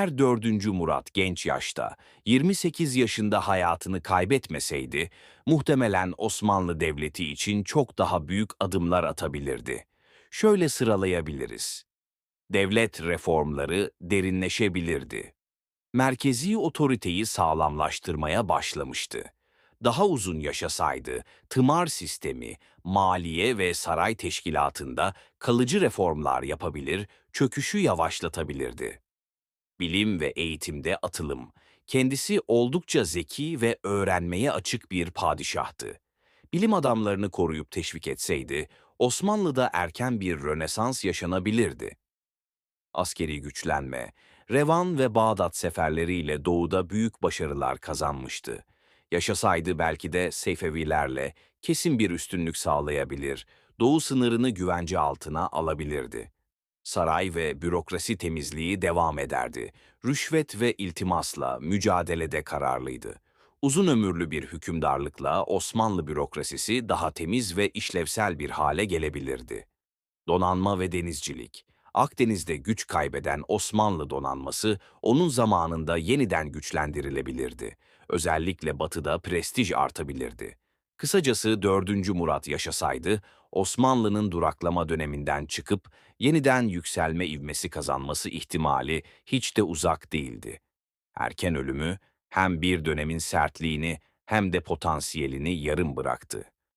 Eğer 4. Murat genç yaşta, 28 yaşında hayatını kaybetmeseydi, muhtemelen Osmanlı Devleti için çok daha büyük adımlar atabilirdi. Şöyle sıralayabiliriz. Devlet reformları derinleşebilirdi. Merkezi otoriteyi sağlamlaştırmaya başlamıştı. Daha uzun yaşasaydı, tımar sistemi, maliye ve saray teşkilatında kalıcı reformlar yapabilir, çöküşü yavaşlatabilirdi. Bilim ve eğitimde atılım. Kendisi oldukça zeki ve öğrenmeye açık bir padişahtı. Bilim adamlarını koruyup teşvik etseydi, Osmanlı'da erken bir rönesans yaşanabilirdi. Askeri güçlenme, Revan ve Bağdat seferleriyle doğuda büyük başarılar kazanmıştı. Yaşasaydı belki de Seyfevilerle kesin bir üstünlük sağlayabilir, doğu sınırını güvence altına alabilirdi. Saray ve bürokrasi temizliği devam ederdi. Rüşvet ve iltimasla mücadelede kararlıydı. Uzun ömürlü bir hükümdarlıkla Osmanlı bürokrasisi daha temiz ve işlevsel bir hale gelebilirdi. Donanma ve denizcilik. Akdeniz'de güç kaybeden Osmanlı donanması onun zamanında yeniden güçlendirilebilirdi. Özellikle batıda prestij artabilirdi. Kısacası 4. Murat yaşasaydı, Osmanlı'nın duraklama döneminden çıkıp yeniden yükselme ivmesi kazanması ihtimali hiç de uzak değildi. Erken ölümü hem bir dönemin sertliğini hem de potansiyelini yarım bıraktı.